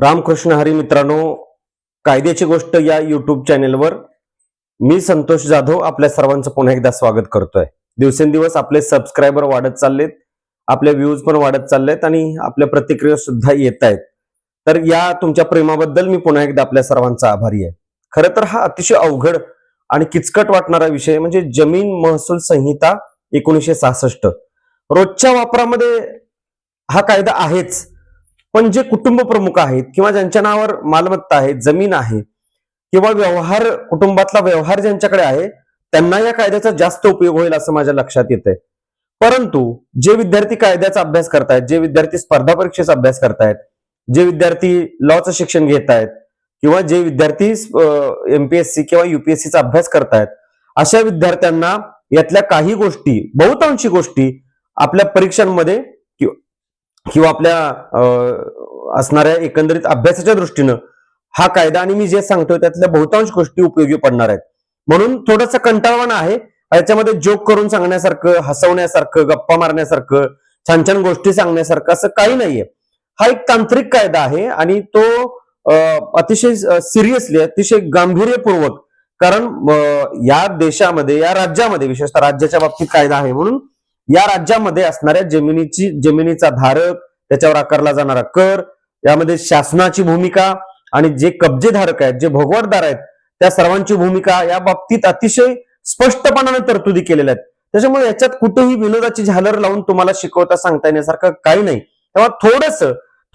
रामकृष्ण हरी मित्रांनो कायद्याची गोष्ट या युट्यूब चॅनेलवर मी संतोष जाधव आपल्या सर्वांचं पुन्हा एकदा स्वागत करतोय. दिवसेंदिवस आपले सबस्क्रायबर वाढत चाललेत आपले व्ह्यूज पण वाढत चाललेत आणि आपल्या प्रतिक्रिया सुद्धा येत आहेत. तर या तुमच्या प्रेमाबद्दल मी पुन्हा एकदा आपल्या सर्वांचा आभारी आहे. खरं तर हा अतिशय अवघड आणि किचकट वाटणारा विषय म्हणजे जमीन महसूल संहिता एकोणीसशे सहासष्ट. रोजच्या वापरामध्ये हा कायदा आहेच. पण जे कुटुंब प्रमुख आहेत किंवा ज्यांच्या नावावर मालमत्ता आहे जमीन आहे किंवा व्यवहार कुटुंबातला व्यवहार ज्यांच्याकडे आहे त्यांना या कायद्याचा जास्त उपयोग होईल असं माझ्या लक्षात येत आहे परंतु जे विद्यार्थी कायद्याचा अभ्यास करतायत जे विद्यार्थी स्पर्धा परीक्षेचा अभ्यास करतायत जे विद्यार्थी लॉचं शिक्षण घेत आहेत किंवा जे विद्यार्थी एमपीएससी किंवा युपीएससीचा अभ्यास करतायत अशा विद्यार्थ्यांना यातल्या काही गोष्टी बहुतांशी गोष्टी आपल्या परीक्षांमध्ये किंवा आपल्या असणाऱ्या एकंदरीत अभ्यासाच्या दृष्टीनं हा कायदा आणि मी जे सांगतोय त्यातल्या बहुतांश गोष्टी उपयोगी पडणार आहेत. म्हणून थोडंसं कंटाळवाणं आहे. याच्यामध्ये जोक करून सांगण्यासारखं हसवण्यासारखं गप्पा मारण्यासारखं छान छान गोष्टी सांगण्यासारखं असं काही नाहीये. हा एक तांत्रिक कायदा आहे आणि तो अं, अतिशय सिरियसली अतिशय गांभीर्यपूर्वक कारण या देशामध्ये या राज्यामध्ये विशेषतः राज्याच्या बाबतीत कायदा आहे म्हणून या राज्यामध्ये असणाऱ्या जमिनीची जमिनीचा धारक त्याच्यावर आकारला जाणारा कर यामध्ये शासनाची भूमिका आणि जे कब्जेधारक आहेत जे भोगवटदार आहेत त्या सर्वांची भूमिका या बाबतीत अतिशय स्पष्टपणाने तरतुदी केलेल्या आहेत. त्याच्यामुळे याच्यात कुठेही विनोदाची झालर लावून तुम्हाला शिकवता सांगता येण्यासारखं काही नाही. तेव्हा थोडस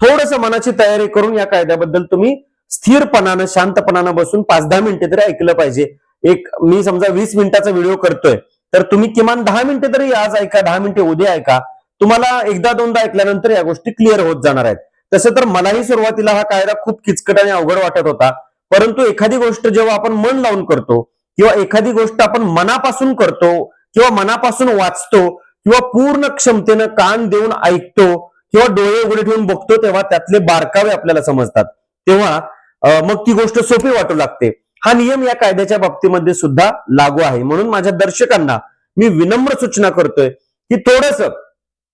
थोडस मनाची तयारी करून या कायद्याबद्दल तुम्ही स्थिरपणानं शांतपणानं बसून पाच दहा मिनिटे तरी ऐकलं पाहिजे. एक मी समजा वीस मिनिटाचा व्हिडिओ करतोय. तर तुम्ही किमान दहा मिनिटे तरी आज ऐका दहा मिनिटे उद्या ऐका. तुम्हाला एकदा दोनदा ऐकल्यानंतर या गोष्टी क्लिअर होत जाणार आहेत. तसं तर मलाही सुरुवातीला हा कायदा खूप किचकट आणि अवघड वाटत होता. परंतु एखादी गोष्ट जेव्हा आपण मन लावून करतो किंवा एखादी गोष्ट आपण मनापासून करतो किंवा मनापासून वाचतो किंवा पूर्ण क्षमतेनं कान देऊन ऐकतो किंवा डोळे उघडे ठेवून बघतो तेव्हा त्यातले बारकावे आपल्याला समजतात. तेव्हा मग ती गोष्ट सोपी वाटू लागते. हा नियम या कायद्याच्या बाबतीमध्ये सुद्धा लागू आहे. म्हणून माझ्या दर्शकांना मी विनम्र सूचना करतोय की थोडस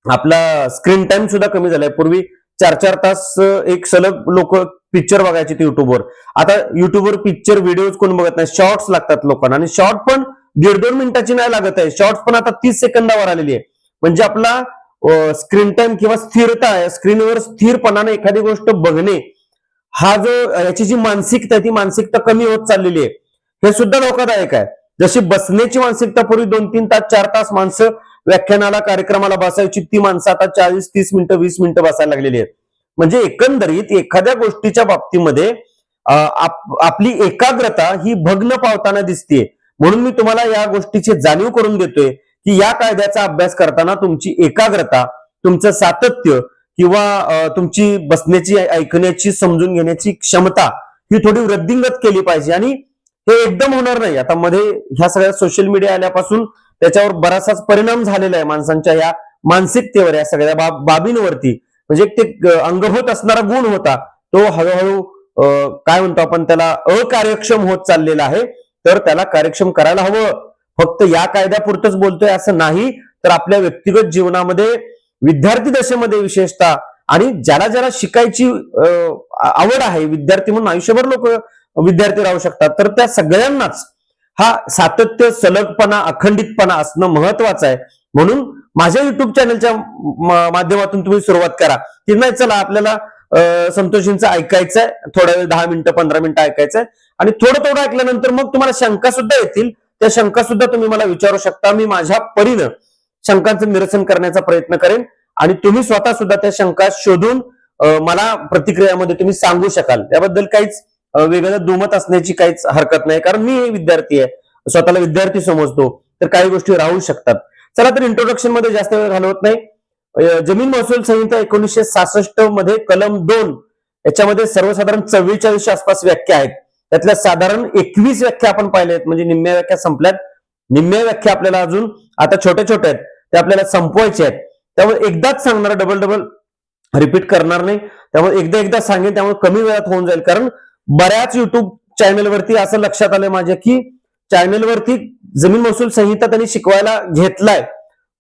आपला स्क्रीन टाइम सुद्धा कमी झालाय. पूर्वी चार चार तास एक सलग लोक पिक्चर बघायचे युट्यूबवर आता युट्यूबवर पिक्चर व्हिडिओ कोण बघत नाही? शॉर्ट्स लागतात लोकांना. आणि शॉर्ट पण दीड दोन मिनिटाची नाही लागत आहे. शॉर्ट्स पण आता तीस सेकंदावर आलेली आहे. म्हणजे आपला स्क्रीन टाइम किंवा स्थिरता आहे. स्क्रीनवर स्थिरपणाने एखादी गोष्ट बघणे हा जो याची जी मानसिकता ती मानसिकता कमी होत चाललेली आहे. हे सुद्धा धोकादायक आहे. जशी बसण्याची मानसिकता पूर्वी दोन तीन तास चार तास माणसं व्याख्यानाला कार्यक्रमाला बसायची ती माणसं आता चाळीस तीस मिनिटं वीस मिनिटं बसायला लागलेली आहेत. म्हणजे एकंदरीत एखाद्या गोष्टीच्या बाबतीमध्ये आपली एकाग्रता ही भग्न पावताना दिसते म्हणून मी तुम्हाला या गोष्टीची जाणीव करून देतोय की या कायद्याचा अभ्यास करताना तुमची एकाग्रता तुमचं सातत्य किंवा तुमची बसण्याची ऐकण्याची समजून घेण्याची क्षमता ही थोडी वृद्धिंगत केली पाहिजे. आणि हे एकदम होणार नाही. आता मध्ये ह्या सगळ्या सोशल मीडिया आल्यापासून त्याच्यावर बराचसाच परिणाम झालेला आहे माणसांच्या या मानसिकतेवर या सगळ्या बाब- बाबींवरती. म्हणजे ते अंगभूत असणारा गुण होता. तो हळूहळू काय म्हणतो आपण त्याला अकार्यक्षम होत चाललेला आहे. तर त्याला कार्यक्षम करायला हवं. फक्त या कायद्यापुरतच बोलतोय असं नाही. तर आपल्या व्यक्तिगत जीवनामध्ये विद्यार्थी दशेमध्ये विशेषतः आणि ज्याला ज्याला शिकायची अं, आवड आहे विद्यार्थी म्हणून आयुष्यभर लोक विद्यार्थी राहू शकतात तर त्या सगळ्यांनाच हा सातत्य सलगपणा अखंडितपणा असणं महत्वाचं आहे. म्हणून माझ्या युट्यूब चॅनलच्या माध्यमातून तुम्ही सुरुवात करा. की नाही चला आपल्याला संतोषींचं ऐकायचंय थोड्या वेळ दहा मिनिटं पंधरा मिनिटं ऐकायचंय. आणि थोडं थोडं ऐकल्यानंतर मग तुम्हाला शंका सुद्धा येतील. त्या शंका सुद्धा तुम्ही मला विचारू शकता. मी माझ्या परीनं शंकांचं निरसन करण्याचा प्रयत्न करेन. आणि तुम्ही स्वतः सुद्धा त्या शंका शोधून मला प्रतिक्रियामध्ये तुम्ही सांगू शकाल. त्याबद्दल काहीच वेगळं दुमत असण्याची काहीच हरकत नाही. कारण मी विद्यार्थी आहे. स्वतःला विद्यार्थी समजतो. तर काही गोष्टी राहू शकतात. चला तर इंट्रोडक्शनमध्ये जास्त वेळ घालवत नाही. जमीन महसूल संहिता एकोणीसशे सहासष्टमध्ये कलम दोन याच्यामध्ये सर्वसाधारण चव्वेचाळीसच्या आसपास व्याख्या आहेत. त्यातल्या साधारण एकवीस व्याख्या आपण पाहिल्या आहेत. म्हणजे निम्म्या व्याख्या संपल्यात. निम्म्या व्याख्या आपल्याला अजून आता छोट्या छोट्या आहेत. ते आपल्याला संपवायचे आहेत. त्यामुळे एकदाच सांगणार डबल डबल रिपीट करणार नाही. त्यामुळे एकदा एकदा सांगेन त्यामुळे कमी वेळात होऊन जाईल. कारण बऱ्याच युट्यूब चॅनेलवरती असं लक्षात आलं माझ्या की चॅनेलवरती जमीन महसूल संहिता त्यांनी शिकवायला घेतलाय.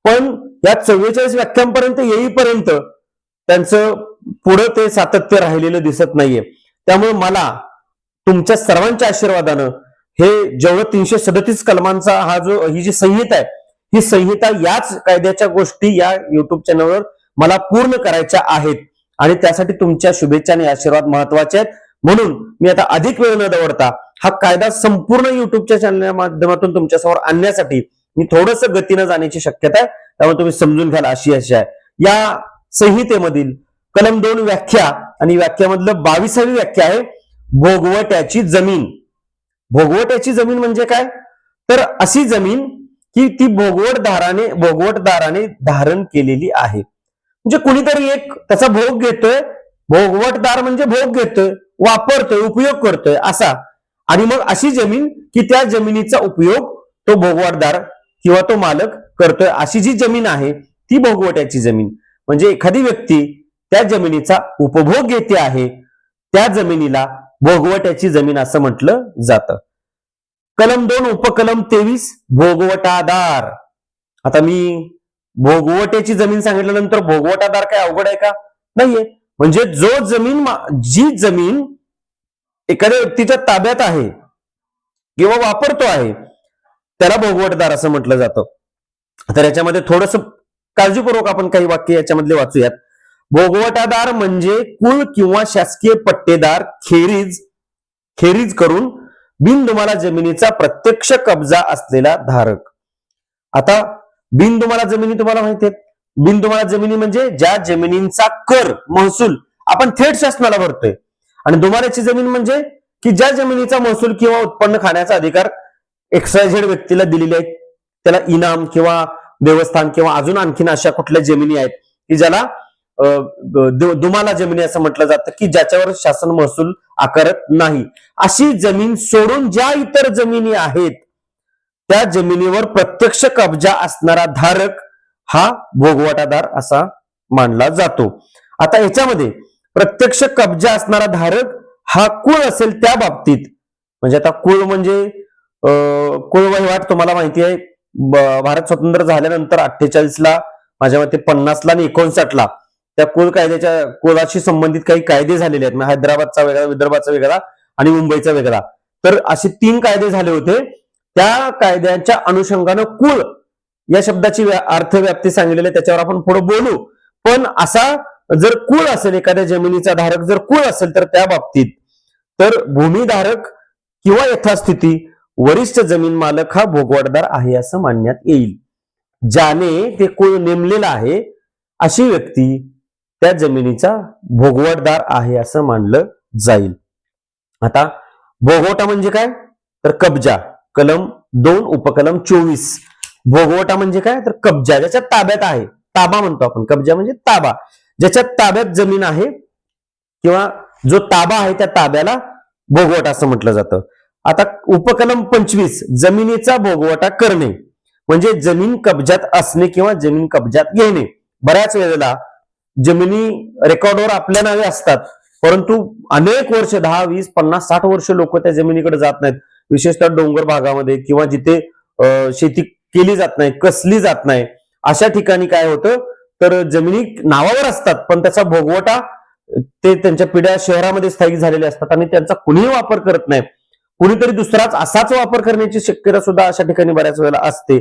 पण या चव्वेचाळीस व्याख्यांपर्यंत येईपर्यंत त्यांचं पुढं ते सातत्य राहिलेलं दिसत नाहीये. त्यामुळे मला तुमच्या सर्वांच्या आशीर्वादानं हे जेवढं तीनशे सदतीस कलमांचा हा जो ही जी संहिता आहे ही संहिता याच कायद्याच्या गोष्टी या युट्यूब चॅनलवर मला पूर्ण करायच्या आहेत. आणि त्यासाठी तुमच्या शुभेच्छा आणि आशीर्वाद महत्त्वाचे आहेत. म्हणून मी आता अधिक वेळ न दवडता हा कायदा संपूर्ण युट्यूबच्या चॅनलच्या माध्यमातून तुमच्यासमोर आणण्यासाठी मी थोडस गतीनं जाण्याची शक्यता आहे. त्यामुळे तुम्ही समजून घ्याल अशी अशी आहे. या संहितेमधील कलम दोन व्याख्या आणि व्याख्यामधलं बावीसावी व्याख्या आहे भोगवट्याची जमीन. भोगवट्याची जमीन म्हणजे काय? तर अशी जमीन की ती भोगवटदाराने भोगवटदाराने धारण केलेली आहे. म्हणजे कुणीतरी एक त्याचा भोग घेतोय भोगवटदार म्हणजे भोग घेतोय वापरतोय उपयोग करतोय असा. आणि मग अशी जमीन की त्या जमिनीचा उपयोग तो भोगवटदार किंवा तो मालक करतोय अशी जी जमीन आहे ती भोगवट्याची जमीन. म्हणजे एखादी व्यक्ती त्या जमिनीचा उपभोग घेते आहे त्या जमिनीला भोगवट्याची जमीन असं म्हटलं जातं. कलम दोन उपकलम तेवीस भोगवटादार आता मी भोगवटेची जमीन सांगितल्यानंतर भोगवटादार काय अवघड आहे का? नाहीये. म्हणजे जो जमीन जी जमीन एखाद्या व्यक्तीच्या ताब्यात आहे किंवा वापरतो आहे त्याला भोगवटदार असं म्हटलं जातं. तर याच्यामध्ये थोडस काळजीपूर्वक आपण काही वाक्य याच्यामधले वाचूयात. भोगवटादार म्हणजे कुळ किंवा शासकीय पट्टेदार खेरीज खेरीज करून बिनदुमाला जमिनीचा प्रत्यक्ष कब्जा असलेला धारक. आता बिनदुमाला जमिनी तुम्हाला माहिती आहेत. बिनदुमाला जमिनी म्हणजे ज्या जमिनींचा कर महसूल आपण थेट शासनाला भरतोय. आणि दुमाऱ्याची जमीन म्हणजे की ज्या जमिनीचा महसूल किंवा उत्पन्न खाण्याचा अधिकार एक्सायझेड व्यक्तीला दिलेले आहेत. त्याला इनाम किंवा देवस्थान किंवा अजून आणखीन अशा कुठल्या जमिनी आहेत की ज्याला दुमाला जमिनी असं म्हटलं जातं की ज्याच्यावर शासन महसूल आकारत नाही. अशी जमीन सोडून ज्या इतर जमिनी आहेत त्या जमिनीवर प्रत्यक्ष कब्जा असणारा धारक हा भोगवटादार असा मानला जातो. आता याच्यामध्ये प्रत्यक्ष कब्जा असणारा धारक हा कुळ असेल त्या बाबतीत. म्हणजे आता कुळ म्हणजे अं, कुळ वहिवाट तुम्हाला माहिती आहे भारत स्वतंत्र झाल्यानंतर अठ्ठेचाळीसला माझ्या मते पन्नासला आणि एकोणसाठ ला त्या कोल कायद्याच्या कुळाशी संबंधित काही कायदे झालेले आहेत. म्हणजे हैदराबादचा वेगळा विदर्भाचा वेगळा आणि मुंबईचा वेगळा. तर असे तीन कायदे झाले होते. त्या कायद्यांच्या अनुषंगानं कुळ या शब्दाची अर्थव्याप्ती सांगितलेली आहे, त्याच्यावर आपण पुढे बोलू. पण असा जर कुळ असेल एखाद्या जमिनीचा धारक जर कुळ असेल तर त्या बाबतीत तर भूमीधारक किंवा यथास्थिती वरिष्ठ जमीन मालक हा भोगवटदार आहे असं मानण्यात येईल. ज्याने ते कुळ नेमलेलं आहे अशी व्यक्ती त्या जमिनीचा भोगवटदार आहे असं मानलं जाईल. आता भोगवटा म्हणजे काय? तर कब्जा कलम दोन उपकलम चोवीस. भोगवटा म्हणजे काय? तर कब्जा ज्याच्या ताब्यात आहे. ताबा म्हणतो आपण. कब्जा म्हणजे ताबा. ज्याच्या ताब्यात जमीन आहे किंवा जो ताबा आहे त्या ताब्याला भोगवटा असं म्हटलं जातं. आता उपकलम पंचवीस जमिनीचा भोगवटा करणे. म्हणजे जमीन कब्जात असणे किंवा जमीन कब्जात घेणे. बऱ्याच वेळेला जमिनी रेकॉर्डवर आपल्या नावे असतात. परंतु अनेक वर्ष दहा वीस पन्नास साठ वर्ष लोक त्या जमिनीकडे जात नाहीत. विशेषतः डोंगर भागामध्ये किंवा जिथे शेती केली जात नाही कसली जात नाही. अशा ठिकाणी काय होतं? तर जमिनी नावावर असतात पण त्याचा भोगवटा ते त्यांच्या पिढ्या शहरामध्ये स्थायिक झालेले असतात आणि त्यांचा कुणीही वापर करत नाही. कुणीतरी दुसराच असाच वापर करण्याची शक्यता सुद्धा अशा ठिकाणी बऱ्याच वेळेला असते.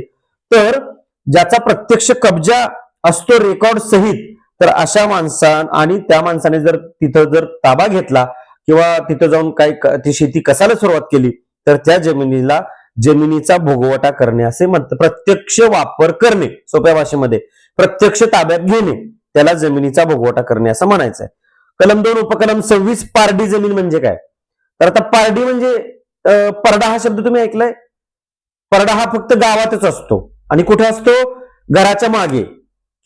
तर ज्याचा प्रत्यक्ष कब्जा असतो रेकॉर्ड सहित तर अशा माणसान आणि त्या माणसाने जर तिथं जर ताबा घेतला किंवा तिथं जाऊन काय ती शेती कशाला सुरुवात केली तर त्या जमिनीला जमिनीचा भोगवटा करणे असे म्हणतात. प्रत्यक्ष वापर करणे सोप्या भाषेमध्ये. प्रत्यक्ष ताब्यात घेणे त्याला जमिनीचा भोगवटा करणे असं म्हणायचं आहे कलम दोन उपकलम सव्वीस पारडी जमीन म्हणजे काय? तर आता पारडी म्हणजे परडा हा शब्द तुम्ही ऐकलाय? परडा हा फक्त गावातच असतो. आणि कुठे असतो? घराच्या मागे.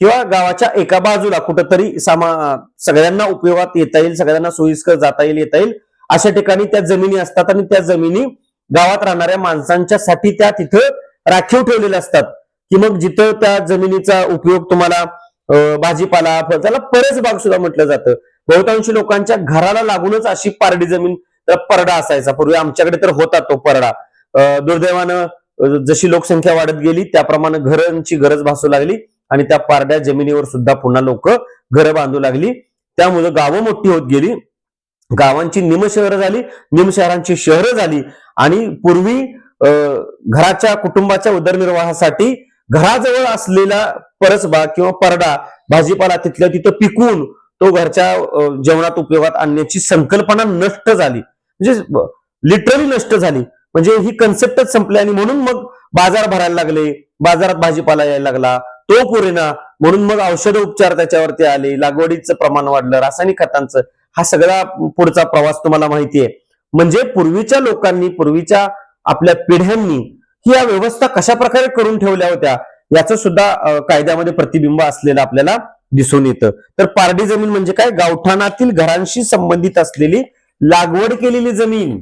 किंवा गावाच्या एका बाजूला कुठंतरी सामा सगळ्यांना उपयोगात येता येईल सगळ्यांना सोयीस्कर जाता येईल येता येईल अशा ठिकाणी त्या जमिनी असतात आणि त्या जमिनी गावात राहणाऱ्या माणसांच्या साठी त्या तिथं राखीव ठेवलेल्या असतात. की मग जिथं त्या जमिनीचा उपयोग तुम्हाला अं, भाजीपाला फळ- त्याला परस बाग सुद्धा म्हटलं जातं. बहुतांशी लोकांच्या घराला लागूनच अशी पारडी जमीन परडा असायचा. पूर्वी आमच्याकडे तर होता तो परडा. अं, दुर्दैवानं जशी लोकसंख्या वाढत गेली त्याप्रमाणे घरांची गरज भासू लागली. आणि त्या पारड्या जमिनीवर सुद्धा पुन्हा लोक घरं बांधू लागली. त्यामुळे गावं मोठी होत गेली. गावांची निमशहरं झाली निमशहरांची शहरं झाली. आणि पूर्वी अं, घराच्या कुटुंबाच्या उदरनिर्वाहासाठी घराजवळ असलेला परसबा किंवा परडा भाजीपाला तिथल्या तिथं पिकवून तो घरच्या जेवणात उपयोगात आणण्याची संकल्पना नष्ट झाली. म्हणजे लिटरली नष्ट झाली. म्हणजे ही कन्सेप्टच संपली आणि म्हणून मग बाजार भरायला लागले. बाजारात भाजीपाला यायला लागला. तो पुरेना म्हणून मग औषध उपचार त्याच्यावरती आले लागवडीचं प्रमाण वाढलं रासायनिक खतांचं. हा सगळा पुढचा प्रवास तुम्हाला माहिती आहे म्हणजे पूर्वीच्या लोकांनी पूर्वीच्या आपल्या पिढ्यांनी ही या व्यवस्था कशा प्रकारे करून ठेवल्या होत्या याचं सुद्धा कायद्यामध्ये प्रतिबिंब असलेलं आपल्याला दिसून येतं. तर पारडी जमीन म्हणजे काय? गावठाणातील घरांशी संबंधित असलेली लागवड केलेली जमीन.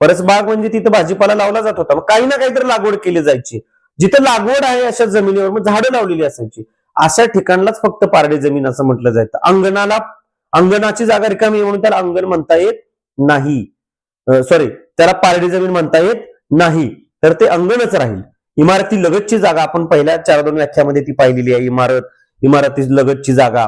परसबाग म्हणजे तिथं भाजीपाला लावला जात होता. मग काही ना काहीतरी लागवड केली जायची. जिथं लागवड आहे अशा जमिनीवर मग झाडं लावलेली असायची. अशा ठिकाणलाच फक्त पारडी जमीन असं म्हटलं जायचं. अंगणाला अंगणाची जागा रिकामी म्हणून त्याला अंगण म्हणता येत नाही. सॉरी त्याला पारडी जमीन म्हणता येत नाही. तर ते अंगणच राहील. इमारती लगतची जागा आपण पहिल्या चार दोन व्याख्यामध्ये ती पाहिलेली आहे. इमारत इमारती लगतची जागा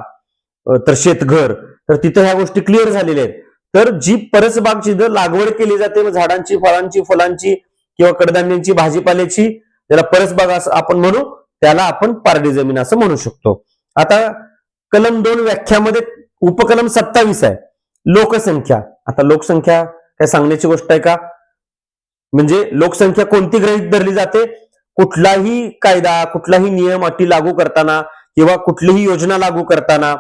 तर शेतघर. तर तिथं ह्या गोष्टी क्लिअर झालेल्या आहेत. तर जी परसबागची जर लागवड केली जाते झाडांची फळांची फुलांची किंवा कडधान्यांची भाजीपाल्याची त्याला परसबाग असं आपण म्हणू त्याला आपण पारडी जमीन असं म्हणू शकतो. आता कलम दोन व्याख्यामध्ये उपकलम सत्तावीस आहे. लोकसंख्या. आता लोकसंख्या काय सांगण्याची गोष्ट आहे का? म्हणजे लोकसंख्या कोणती ग्रहित धरली जाते? कुठलाही कायदा कुठलाही नियम अटी लागू करताना किंवा कुठलीही योजना लागू करताना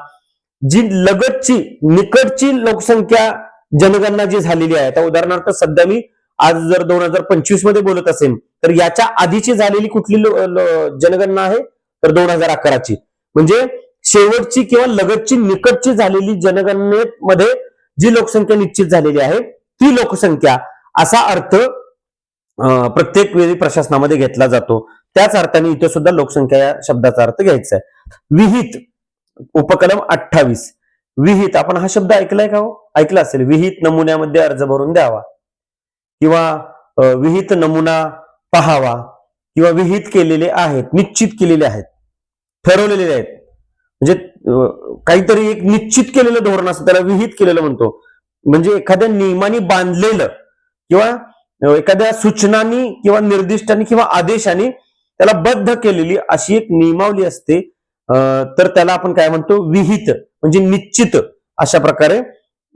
जी लगतची निकटची लोकसंख्या जनगणना जी झालेली आहे. आता उदाहरणार्थ सध्या मी आज जर दोन हजार पंचवीसमध्ये बोलत असेल तर याच्या आधीची झालेली कुठली जनगणना आहे? तर दोन हजार अकराची. म्हणजे शेवटची किंवा लगतची निकटची झालेली जनगणनेमध्ये जी लोकसंख्या निश्चित झालेली आहे ती लोकसंख्या असा अर्थ अं, प्रत्येक वेळी प्रशासनामध्ये घेतला जातो. त्याच अर्थाने इथे सुद्धा लोकसंख्या या शब्दाचा अर्थ घ्यायचा आहे. विहित उपकलम अठ्ठावीस. विहित आपण हा शब्द ऐकलाय का हो? ऐकला असेल. विहित नमुन्यामध्ये अर्ज भरून द्यावा. किंवा विहित नमुना पहावा किंवा विहित केलेले आहेत निश्चित केलेले आहेत ठरवलेले आहेत. म्हणजे काहीतरी एक निश्चित केलेलं धोरण असतं त्याला विहित केलेलं म्हणतो. म्हणजे एखाद्या नियमाने बांधलेलं किंवा एखाद्या सूचनांनी किंवा निर्दिष्टांनी किंवा आदेशाने त्याला बद्ध केलेली अशी एक नियमावली असते. तर त्याला आपण काय म्हणतो? विहित म्हणजे निश्चित अशा प्रकारे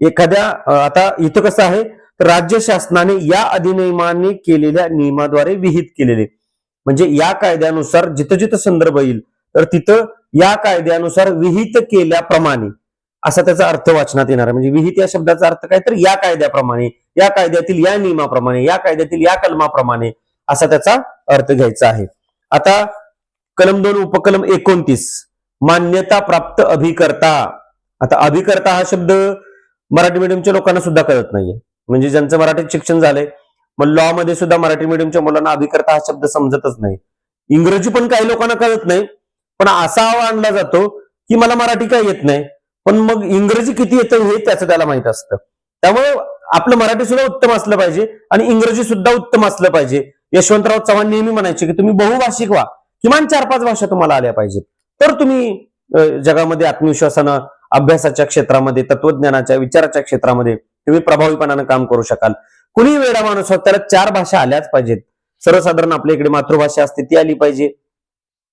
एखाद्या आता इथं कसं आहे? राज्य शासनाने या अधिनियमाने केलेल्या नियमाद्वारे विहित केलेले. म्हणजे या कायद्यानुसार जिथं जिथं संदर्भ येईल तर तिथं या कायद्यानुसार विहित केल्याप्रमाणे असा त्याचा अर्थ वाचनात येणार आहे. म्हणजे विहित या शब्दाचा अर्थ काय? तर या कायद्याप्रमाणे या कायद्यातील या नियमाप्रमाणे या कायद्यातील या कलमाप्रमाणे असा त्याचा अर्थ घ्यायचा आहे. आता कलम दोन उपकलम एकोणतीस मान्यता प्राप्त अभिकर्ता. आता अभिकर्ता हा शब्द मराठी मीडियमच्या लोकांना सुद्धा कळत नाहीये. म्हणजे ज्यांचं मराठीत शिक्षण झालंय मग लॉ मध्ये सुद्धा मराठी मीडियमच्या मुलांना अभिकर्ता हा शब्द समजतच नाही. इंग्रजी पण काही लोकांना कळत नाही पण असा आणला जातो की मला मराठी काय येत नाही पण मग इंग्रजी किती येतं हे त्याचं त्याला माहीत असतं. त्यामुळे आपलं मराठी सुद्धा उत्तम असलं पाहिजे आणि इंग्रजी सुद्धा उत्तम असलं पाहिजे. यशवंतराव चव्हाण नेहमी म्हणायचे की तुम्ही बहुभाषिक व्हा किमान चार पाच भाषा तुम्हाला आल्या पाहिजेत. तर तुम्ही जगामध्ये आत्मविश्वासानं अभ्यासाच्या क्षेत्रामध्ये तत्वज्ञानाच्या विचाराच्या क्षेत्रामध्ये तुम्ही प्रभावीपणानं काम करू शकाल. कुणी वेळा माणूस होत त्याला चार भाषा आल्याच पाहिजेत. सर्वसाधारण आपल्या इकडे मातृभाषा असते ती आली पाहिजे.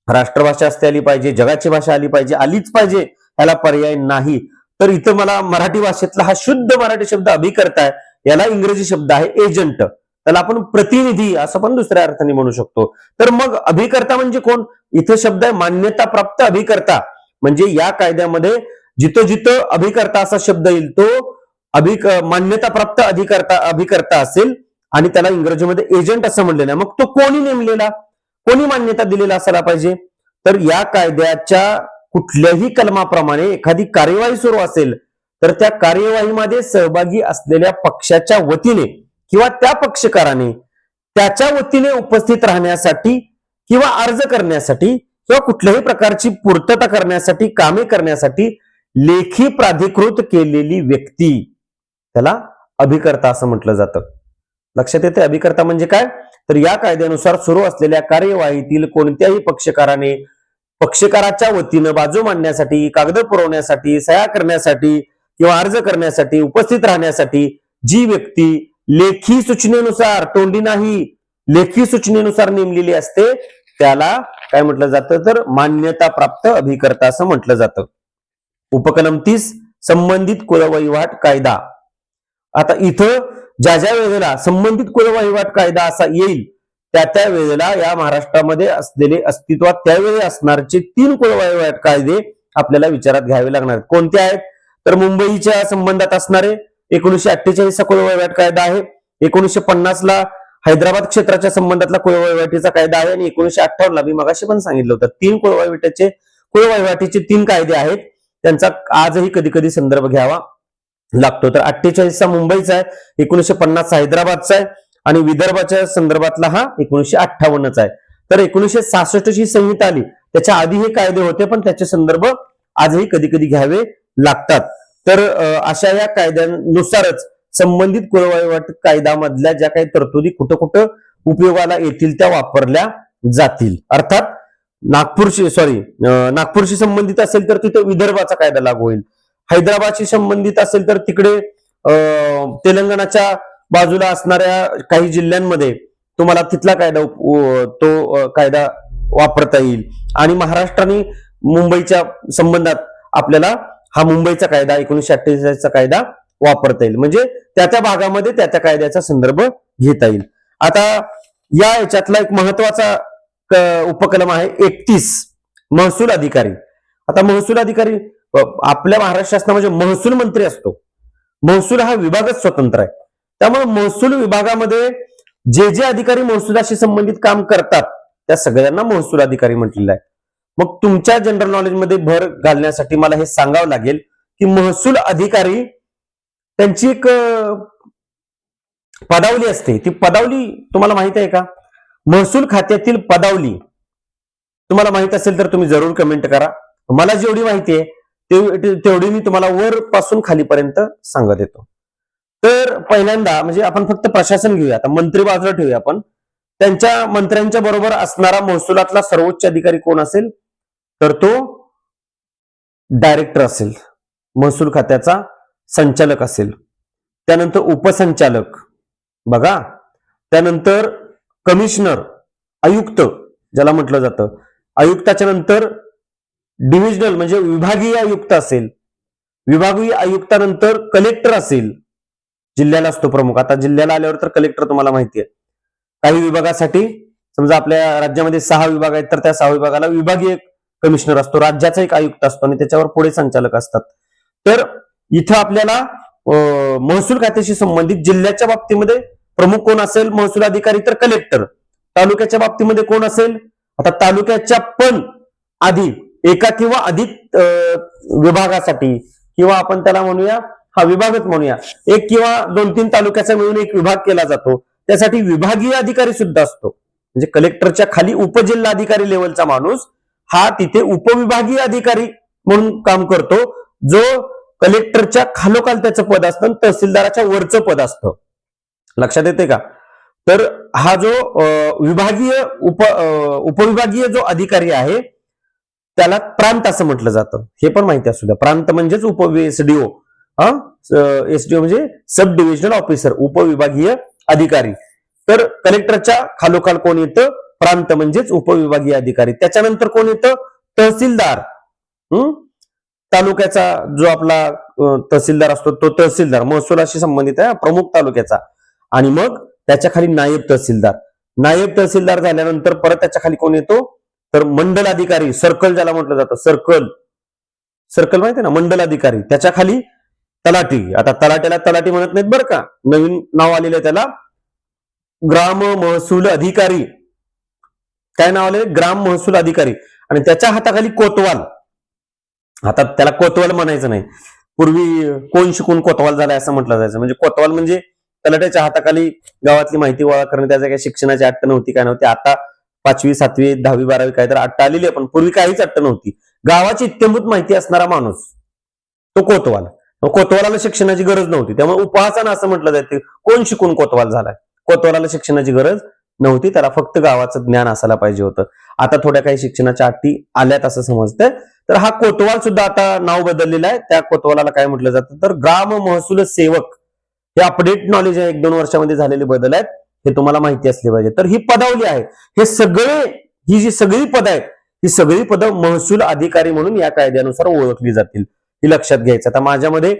राष्ट्रभाषा असते आली पाहिजे. जगाची भाषा आली पाहिजे आलीच पाहिजे याला पर्याय नाही. तर इथं मला मराठी भाषेतला हा शुद्ध मराठी शब्द अभिकर्ता आहे याला इंग्रजी शब्द आहे एजंट. त्याला आपण प्रतिनिधी असं पण दुसऱ्या अर्थाने म्हणू शकतो. तर मग अभिकर्ता म्हणजे कोण? इथे शब्द आहे मान्यता प्राप्त अभिकर्ता. म्हणजे या कायद्यामध्ये जिथं जिथं अभिकर्ता असा शब्द येईल तो अभिक मान्यताप्राप्त अधिकर्ता अभिकर्ता असेल आणि त्याला इंग्रजीमध्ये एजंट असं म्हणलेलं आहे. मग तो कोणी नेमलेला? कोणी मान्यता दिलेला असायला पाहिजे? तर या कायद्याच्या कुठल्याही कलमाप्रमाणे एखादी कार्यवाही सुरू असेल तर त्या कार्यवाहीमध्ये सहभागी असलेल्या पक्षाच्या वतीने किंवा त्या पक्षकाराने त्याच्या वतीने उपस्थित राहण्यासाठी किंवा अर्ज करण्यासाठी किंवा कुठल्याही प्रकारची पूर्तता करण्यासाठी कामे करण्यासाठी लेखी प्राधिकृत केलेली व्यक्ती त्याला अभिकर्ता असं म्हटलं जातं. लक्षात येते अभिकर्ता म्हणजे काय? तर या कायद्यानुसार सुरू असलेल्या कार्यवाहीतील कोणत्याही पक्षकाराने पक्षकाराच्या वतीनं बाजू मांडण्यासाठी कागद पुरवण्यासाठी सह्या करण्यासाठी किंवा अर्ज करण्यासाठी उपस्थित राहण्यासाठी जी व्यक्ती लेखी सूचनेनुसार तोंडी नाही लेखी सूचनेनुसार नेमलेली असते त्याला काय म्हटलं जातं? तर मान्यता प्राप्त अभिकर्ता असं म्हटलं जातं. उपकलम तीस संबंधित कुलवहिवाट कायदा. आता इथं ज्या ज्या वेळेला संबंधित कुलवहिवाट कायदा असा येईल त्या त्या वेळेला या महाराष्ट्रामध्ये असलेले अस्तित्वात त्यावेळी असणारचे तीन कुलवहिवाट कायदे आपल्याला विचारात घ्यावे लागणार. कोणते आहेत? तर मुंबईच्या संबंधात असणारे एकोणीशे अठ्ठेचाळीसचा कुलवहिवाट कायदा आहे एकोणीशे पन्नासला हैदराबाद क्षेत्राच्या संबंधातला कुळवाहिवाटीचा कायदा आहे आणि एकोणीशे अठ्ठावन्नला मी मगाशी पण सांगितलं होतं तीन कुलवहिवाटीचे कुळवाहिवाटीचे तीन कायदे आहेत. त्यांचा आजही कधी कधी संदर्भ घ्यावा. लागतो. तर अठ्ठेचाळीसचा मुंबईचा आहे एकोणीशे पन्नास हैदराबादचा आहे आणि विदर्भाच्या संदर्भातला हा एकोणीशे अठ्ठावन्नचा आहे. तर एकोणीशे सहासष्ट ची संहिता आली त्याच्या आधी हे कायदे होते पण त्याचे संदर्भ आजही कधी कधी घ्यावे लागतात. तर अशा या कायद्यानुसारच संबंधित कुलवहिवाट कायद्यामधल्या ज्या काही तरतुदी कुठं कुठं उपयोगाला येतील त्या वापरल्या जातील. अर्थात नागपूरशी सॉरी नागपूरशी संबंधित असेल तर तिथे विदर्भाचा कायदा लागू होईल. हैदराबादशी संबंधित असेल तर तिकडे तेलंगणाच्या बाजूला असणाऱ्या काही जिल्ह्यांमध्ये तुम्हाला तिथला कायदा तो कायदा वापरता येईल. आणि महाराष्ट्राने मुंबईच्या संबंधात आपल्याला हा मुंबईचा कायदा एकोणीशे अठ्ठेचाळीसचा कायदा वापरता येईल. म्हणजे त्या त्या भागामध्ये त्या त्या कायद्याचा संदर्भ घेता येईल. आता या याच्यातला एक महत्त्वाचा उपक्रम आहे एकतीस महसूल अधिकारी. आता महसूल अधिकारी आपल्या महाराष्ट्र शासनामध्ये महसूल मंत्री असतो. महसूल हा विभागच स्वतंत्र आहे. त्यामुळे महसूल विभागामध्ये जे जे अधिकारी महसुलाशी संबंधित काम करतात त्या सगळ्यांना महसूल अधिकारी म्हटलेलं आहे. मग तुमच्या जनरल नॉलेजमध्ये भर घालण्यासाठी मला हे सांगावं लागेल की महसूल अधिकारी त्यांची एक पदावली असते. ती पदावली तुम्हाला माहीत आहे का? महसूल खात्यातील पदावली. तुम्हाला माहीत असेल तर तुम्ही जरूर कमेंट करा. मला जेवढी माहिती आहे तेवढी मी तुम्हाला वर पासून खालीपर्यंत सांगत येतो. तर पहिल्यांदा म्हणजे आपण फक्त प्रशासन घेऊया. आता मंत्री बाजूला ठेवूया आपण. त्यांच्या मंत्र्यांच्या बरोबर असणारा महसुलातला सर्वोच्च अधिकारी कोण असेल? तर तो डायरेक्टर असेल. महसूल खात्याचा संचालक असेल. त्यानंतर उपसंचालक. बघा. त्यानंतर कमिशनर आयुक्त ज्याला म्हटलं जातं. आयुक्ताच्या नंतर डिव्हिजनल म्हणजे विभागीय आयुक्त असेल. विभागीय आयुक्तानंतर कलेक्टर असेल. जिल्ह्याला असतो प्रमुख. आता जिल्ह्याला आल्यावर तर कलेक्टर तुम्हाला माहिती आहे. काही विभागासाठी समजा आपल्या राज्यामध्ये सहा विभाग आहेत तर त्या सहा विभागाला विभागीय कमिशनर असतो. राज्याचा एक आयुक्त असतो आणि त्याच्यावर पुढे संचालक असतात. तर इथं आपल्याला महसूल खात्याशी संबंधित जिल्ह्याच्या बाबतीमध्ये प्रमुख कोण असेल? महसूल अधिकारी तर कलेक्टर तालुक्याच्या बाबतीमध्ये कोण असेल? आता तालुक्याच्या पण आधी एका किंवा अधिक विभागासाठी. किंवा आपण त्याला म्हणूया हा विभागच म्हणूया. एक किंवा दोन तीन तालुक्याचा मिळून एक विभाग केला जातो. त्यासाठी विभागीय अधिकारी सुद्धा असतो. म्हणजे कलेक्टरच्या खाली उपजिल्हा अधिकारी लेवलचा माणूस हा तिथे उपविभागीय अधिकारी म्हणून काम करतो. जो कलेक्टरच्या खालोखाल त्याचं पद असतं तहसीलदाराच्या वरचं पद असतं. लक्षात येते का? तर हा जो विभागीय उप उपविभागीय जो अधिकारी आहे त्याला प्रांत असं म्हटलं जातं. हे पण माहिती असू द्या. प्रांत म्हणजेच उप एसडीओ हा एसडीओ म्हणजे सब डिव्हिजनल ऑफिसर उपविभागीय अधिकारी. तर कलेक्टरच्या खालोखाल कोण येतं? प्रांत म्हणजेच उपविभागीय अधिकारी. त्याच्यानंतर कोण येतं? तहसीलदार. तालुक्याचा जो आपला तहसीलदार असतो तो तहसीलदार. महसुलाशी संबंधित आहे प्रमुख तालुक्याचा. आणि मग त्याच्याखाली नायब तहसीलदार. नायब तहसीलदार झाल्यानंतर परत त्याच्याखाली कोण येतो? तर मंडल अधिकारी सर्कल ज्याला म्हटलं जातं सर्कल. सर्कल माहिती ना? मंडल अधिकारी त्याच्याखाली तलाटी आता तलाट्याला तलाटी म्हणत नाहीत बरं का? नवीन नाव आलेलं त्याला. ग्राम महसूल अधिकारी. काय नाव आले ग्राम महसूल अधिकारी. आणि त्याच्या हाताखाली कोतवाल. आता त्याला कोतवाल म्हणायचं नाही. पूर्वी कोण शिकून कोतवाल झालाय असं म्हटलं जायचं. म्हणजे कोतवाल म्हणजे तलाट्याच्या हाताखाली गावातली माहिती गोळा करणे त्याच्या काही शिक्षणाची अट्ट नव्हती काय नव्हती. आता पाचवी सातवी दहावी बारावी काय तर अट्ट आलेली आहे पण पूर्वी काहीच अट्ट नव्हती. गावाची इत्यंभूत माहिती असणारा माणूस तो कोतवाल. कोतवालाला शिक्षणाची गरज नव्हती. त्यामुळे उपहासन असं म्हटलं जाते कोण शिकून कोतवाल झालाय? कोतवालाला शिक्षणाची गरज नव्हती त्याला फक्त गावाचं ज्ञान असायला पाहिजे होतं. आता थोड्या काही शिक्षणाच्या अटी आल्यात असं समजतंय. तर हा कोतवाल सुद्धा आता नाव बदललेलं आहे. त्या कोतवालाला काय म्हटलं जातं? तर ग्राम महसूल सेवक. हे अपडेट नॉलेज आहे. एक दोन वर्षामध्ये झालेले बदल आहेत. हे तुम्हाला माहिती असले पाहिजे. तर ही पदावली आहे हे सगळे ही जी सगळी पद आहेत ही सगळी पदं महसूल अधिकारी म्हणून या कायद्यानुसार ओळखली जातील. ही लक्षात घ्यायचं. आता माझ्यामध्ये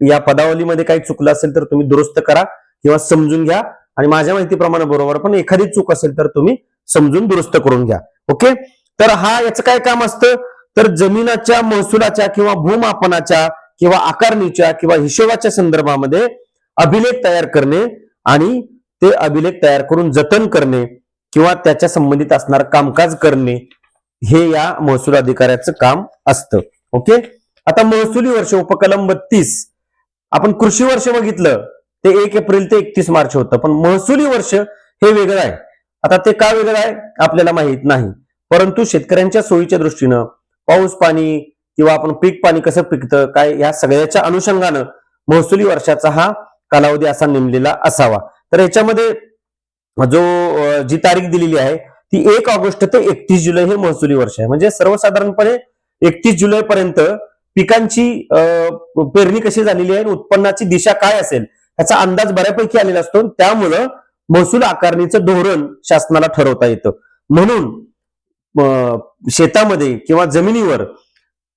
या पदावलीमध्ये काही चुकलं असेल तर तुम्ही दुरुस्त करा किंवा समजून घ्या. आणि माझ्या माहितीप्रमाणे बरोबर पण एखादी चूक असेल तर तुम्ही समजून दुरुस्त करून घ्या. ओके? तर हा याचं काय काम असतं? तर जमिनाच्या महसुलाच्या किंवा भूमापनाच्या किंवा आकारणीच्या किंवा हिशोबाच्या संदर्भामध्ये अभिलेख तयार करणे आणि ते अभिलेख तयार करून जतन करणे किंवा त्याच्या संबंधित असणार कामकाज करणे हे या महसूल अधिकाऱ्याचं काम असतं. ओके? आता महसुली वर्ष उपकलम बत्तीस. आपण कृषी वर्ष बघितलं. ते एक एप्रिल ते एकतीस मार्च होतं. पण महसुली वर्ष हे वेगळं आहे. आता ते का वेगळं आहे? आपल्याला माहीत नाही. परंतु शेतकऱ्यांच्या सोयीच्या दृष्टीनं पाऊस पाणी किंवा आपण पीक पाणी कसं पिकतं काय या सगळ्याच्या अनुषंगानं महसुली वर्षाचा हा कालावधी असा नेमलेला असावा. तर याच्यामध्ये जो जी तारीख दिलेली आहे ती एक ऑगस्ट ते एकतीस जुलै हे महसुली वर्ष आहे. म्हणजे सर्वसाधारणपणे एकतीस जुलै पर्यंत पिकांची अं, पेरणी कशी झालेली आहे आणि उत्पन्नाची दिशा काय असेल याचा अंदाज बऱ्यापैकी आलेला असतो त्यामुळं महसूल आकारणीचं धोरण शासनाला ठरवता येतं. म्हणून शेतामध्ये किंवा जमिनीवर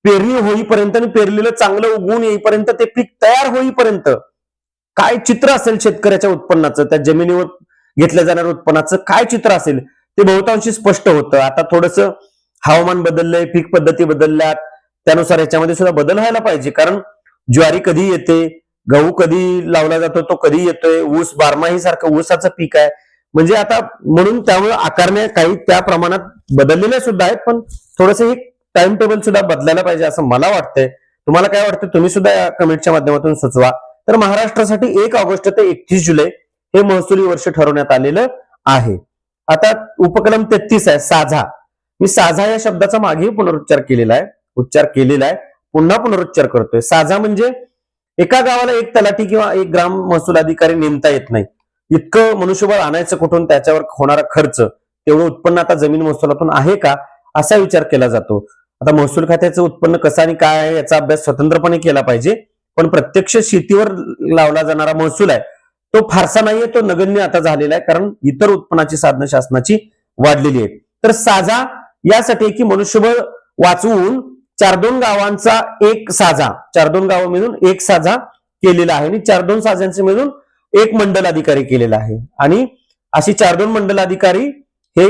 पेरणी होईपर्यंत आणि पेरलेलं चांगलं उगवून येईपर्यंत ते पीक तयार होईपर्यंत काय चित्र असेल शेतकऱ्याच्या उत्पन्नाचं? त्या जमिनीवर घेतल्या जाणाऱ्या उत्पन्नाचं काय चित्र असेल? ते बहुतांशी स्पष्ट होतं. आता थोडस हवामान बदललंय पीक पद्धती बदलल्यात. त्यानुसार याच्यामध्ये सुद्धा बदल व्हायला पाहिजे. कारण ज्वारी कधी येते? गहू कधी लावला जातो? तो कधी येतोय? ऊस बारमाही सारखं ऊसाचं पीक आहे. म्हणजे आता म्हणून त्यामुळे आकारण्या काही त्या प्रमाणात बदललेल्या सुद्धा आहेत. पण थोडंसं हे टाइम टेबल सुद्धा बदलायला पाहिजे असं मला वाटतंय. तुम्हाला काय वाटतं? तुम्ही सुद्धा या कमेंटच्या माध्यमातून सुचवा. तर महाराष्ट्रासाठी एक ऑगस्ट ते एकतीस जुलै हे महसुली वर्ष ठरवण्यात आलेलं आहे. आता उपक्रम तेहतीस आहे साझा. मी साझा या शब्दाचा मागेही पुनरुच्चार केलेला आहे उच्चार केलेला आहे. पुन्हा पुनरुच्चार करतोय. साझा म्हणजे एका गावाला एक तलाठी किंवा एक ग्राम महसूल अधिकारी नेमता येत नाही. इतकं मनुष्यबळ आणायचं कुठून त्याच्यावर होणारा खर्च तेवढं उत्पन्न आता जमीन महसुलातून आहे का असा विचार केला जातो. आता महसूल खात्याचं उत्पन्न कसं आणि काय आहे याचा अभ्यास स्वतंत्रपणे केला पाहिजे. पण प्रत्यक्ष शेतीवर लावला जाणारा महसूल आहे तो फारसा नाहीये तो नगण्य आता झालेला आहे कारण इतर उत्पन्नाची साधनं शासनाची वाढलेली आहेत. तर साजा यासाठी की मनुष्यबळ वाचवून चार दोन गावांचा एक साजा चार दोन गाव मिळून एक साजा केलेला आहे आणि चार दोन साजांचे मिळून एक मंडल अधिकारी केलेला आहे. आणि अशी चार दोन मंडल अधिकारी हे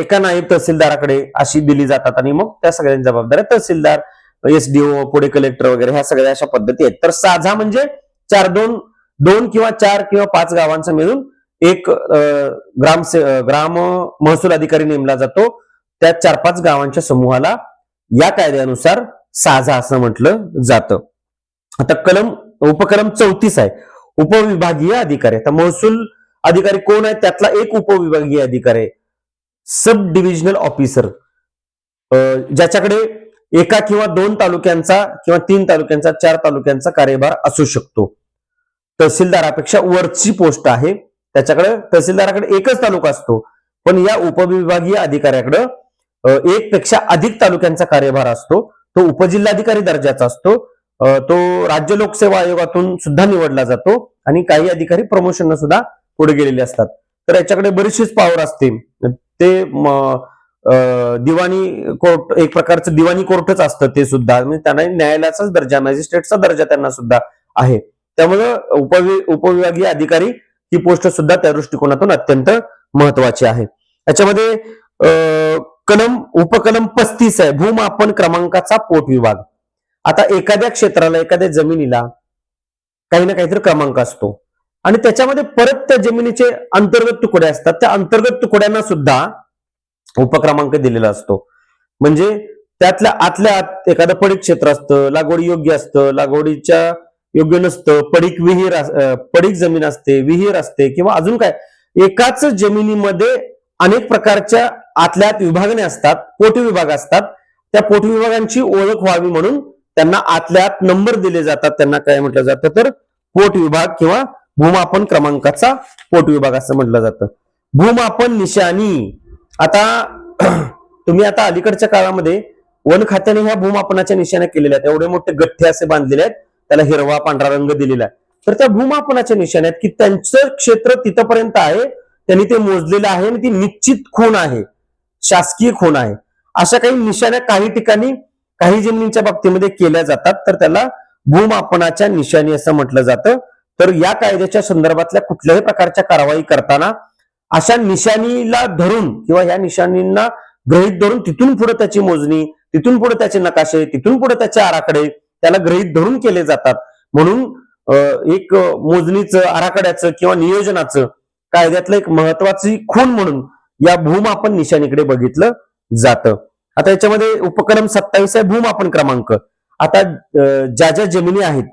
एका नायब तहसीलदाराकडे अशी दिली जातात आणि मग त्या सगळ्यांची जबाबदाऱ्या तहसीलदार एसडीओ पुढे कलेक्टर वगैरे ह्या सगळ्या अशा पद्धती आहेत. तर साझा म्हणजे चार दोन दोन किंवा चार किंवा पाच गावांचा मिळून एक अ, ग्राम ग्राम महसूल अधिकारी नेमला जातो. त्या चार पाच गावांच्या समूहाला या कायद्यानुसार साझा असं म्हटलं जातं. आता कलम उपकलम चौतीस आहे. उपविभागीय अधिकारी. आता महसूल अधिकारी कोण आहे? त्यातला एक उपविभागीय अधिकारी आहे. सब डिव्हिजनल ऑफिसर ज्याच्याकडे एका किंवा दोन तालुक्यांचा किंवा तीन तालुक्यांचा चार तालुक्यांचा कार्यभार असू शकतो. तहसीलदारापेक्षा वरची पोस्ट आहे. त्याच्याकडे तहसीलदाराकडे एकच तालुका असतो. पण या उपविभागीय अधिकाऱ्याकडे एक पेक्षा अधिक तालुक्यांचा कार्यभार असतो. तो उपजिल्हाधिकारी दर्जाचा असतो. तो राज्य लोकसेवा आयोगातून सुद्धा निवडला जातो. आणि काही अधिकारी प्रमोशन सुद्धा पुढे गेलेले असतात. तर याच्याकडे बरीचशीच पॉवर असते. ते दिवाणी कोर्ट एक प्रकारचं दिवाणी कोर्टच असतं ते सुद्धा. म्हणजे त्यांना न्यायालयाचाच दर्जा मॅजिस्ट्रेटचा दर्जा त्यांना सुद्धा आहे. त्यामुळं उपवि उपविभागीय अधिकारी ही पोस्ट सुद्धा त्या दृष्टिकोनातून अत्यंत महत्वाची आहे. याच्यामध्ये कलम उपकलम पस्तीस आहे भूमापन क्रमांकाचा पोट विभाग. आता एखाद्या क्षेत्राला एखाद्या जमिनीला काही ना काहीतरी क्रमांक असतो. आणि त्याच्यामध्ये परत त्या जमिनीचे अंतर्गत तुकडे असतात. त्या अंतर्गत तुकड्यांना सुद्धा उपक्रमांक दिलेला असतो. म्हणजे त्यातल्या आतल्या आत एखादं पडीक क्षेत्र असतं लागवडी योग्य असतं लागवडीच्या योग्य नसतं पडीक विहीर पडीक जमीन असते विहीर असते किंवा अजून काय? एकाच जमिनीमध्ये अनेक प्रकारच्या आतल्या आत विभागणे असतात पोट विभाग असतात. त्या पोट विभागांची ओळख व्हावी म्हणून त्यांना आतल्या आत नंबर दिले जातात त्यांना काय म्हटलं जातं तर पोट विभाग किंवा भूमापन क्रमांकाचा पोट विभाग असं म्हटलं जातं. भूमापन निशाणी आता तुम्ही आता अलीकडच्या काळामध्ये वन खात्याने ह्या भूमापनाच्या निशाण्या केलेल्या आहेत. एवढे मोठे गठ्ठे असे बांधलेले आहेत. त्याला हिरवा पांढरा रंग दिलेला आहे. तर त्या भूमापनाच्या निशाण्यात की त्यांचं क्षेत्र तिथपर्यंत आहे. त्यांनी ते मोजलेलं आहे आणि ती निश्चित खूण आहे. शासकीय खूण आहे. अशा काही निशाण्या काही ठिकाणी काही जमिनींच्या बाबतीमध्ये केल्या जातात. तर त्याला भूमापनाच्या निशाणी असं म्हटलं जातं. तर या कायद्याच्या संदर्भातल्या कुठल्याही प्रकारच्या कारवाई करताना अशा निशाणीला धरून किंवा या निशाणींना गृहीत धरून तिथून पुढे त्याची मोजणी तिथून पुढे त्याचे नकाशे तिथून पुढे त्याचे आराखडे त्याला गृहीत धरून केले जातात. म्हणून अं, एक मोजणीचं आराखड्याचं किंवा नियोजनाचं कायद्यातलं एक महत्वाची खूण म्हणून या भूमापन निशाणीकडे बघितलं जातं. आता याच्यामध्ये उपक्रम सत्तावीस आहे भूमापन क्रमांक. आता ज्या ज्या जमिनी आहेत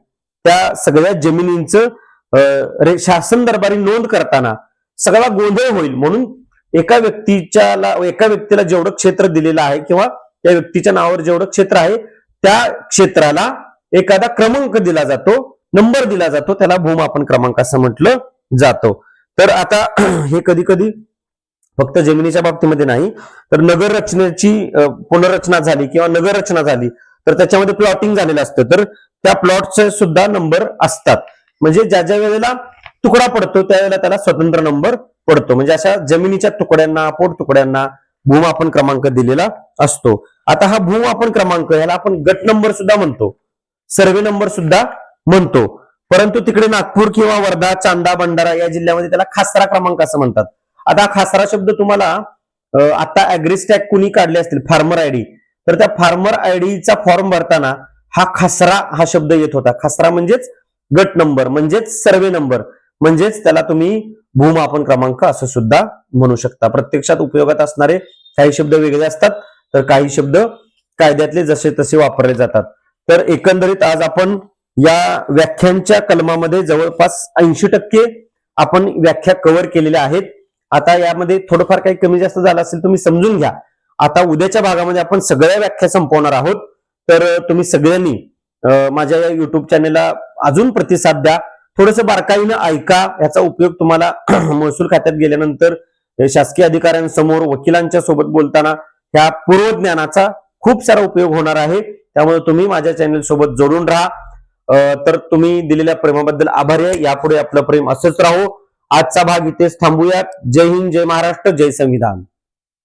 त्या सगळ्या जमिनींचं अं, रे- शासन दरबारी नोंद करताना सगळा गोंधळ होईल म्हणून एका व्यक्तीच्या एका व्यक्तीला जेवढं क्षेत्र दिलेलं आहे किंवा त्या व्यक्तीच्या नावावर जेवढं क्षेत्र आहे त्या क्षेत्राला एखादा क्रमांक दिला जातो नंबर दिला जातो त्याला भूमापन क्रमांक असं म्हटलं जातो. तर आता हे कधी कधी फक्त जमिनीच्या बाबतीमध्ये नाही तर नगर रचनेची पुनर्रचना झाली किंवा नगर रचना झाली तर त्याच्यामध्ये प्लॉटिंग झालेलं असतं. तर त्या प्लॉटचे सुद्धा नंबर असतात. म्हणजे ज्या ज्या वेळेला तुकडा पडतो त्यावेळेला त्याला स्वतंत्र नंबर पडतो. म्हणजे अशा जमिनीच्या तुकड्यांना पोट तुकड्यांना भूमापन क्रमांक दिलेला असतो. आता हा भूमापन क्रमांक याला आपण गट नंबर सुद्धा म्हणतो. सर्वे नंबर सुद्धा म्हणतो. परंतु तिकडे नागपूर किंवा वर्धा चांदा भंडारा या जिल्ह्यामध्ये त्याला खासरा क्रमांक असं म्हणतात. आता खासरा शब्द तुम्हाला आता अॅग्रिस्टॅक कुणी काढले असतील? फार्मर आयडी तर त्या फार्मर आयडीचा फॉर्म भरताना हा खासरा हा शब्द येत होता. खासरा म्हणजेच गट नंबर म्हणजेच सर्वे नंबर म्हणजेच त्याला तुम्ही भूमापन क्रमांक असं सुद्धा म्हणू शकता. प्रत्यक्षात उपयोगात असणारे काही शब्द वेगळे असतात तर काही शब्द कायद्यातले जसे तसे वापरले जातात. तर एकंदरीत आज आपण या व्याख्यांच्या कलमामध्ये जवळपास ऐंशी टक्के आपण व्याख्या कव्हर केलेल्या आहेत. आता यामध्ये थोडंफार काही कमी जास्त झालं असेल तुम्ही समजून घ्या. आता उद्याच्या भागामध्ये आपण सगळ्या व्याख्या संपवणार आहोत. तर तुम्ही सगळ्यांनी माझ्या या युट्यूब चॅनेलला अजून प्रतिसाद द्या. थोडस बारकाईनं ऐका याचा उपयोग तुम्हाला महसूल खात्यात गेल्यानंतर शासकीय अधिकाऱ्यांसमोर वकिलांच्या सोबत बोलताना ह्या पूर्वज्ञानाचा खूप सारा उपयोग होणार आहे. त्यामुळे तुम्ही माझ्या चॅनल सोबत जोडून राहा. अं, तर तुम्ही दिलेल्या प्रेमाबद्दल आभारी आहे. यापुढे आपलं प्रेम असंच राहो. आजचा भाग इथेच थांबूयात. जय हिंद जय महाराष्ट्र जय संविधान.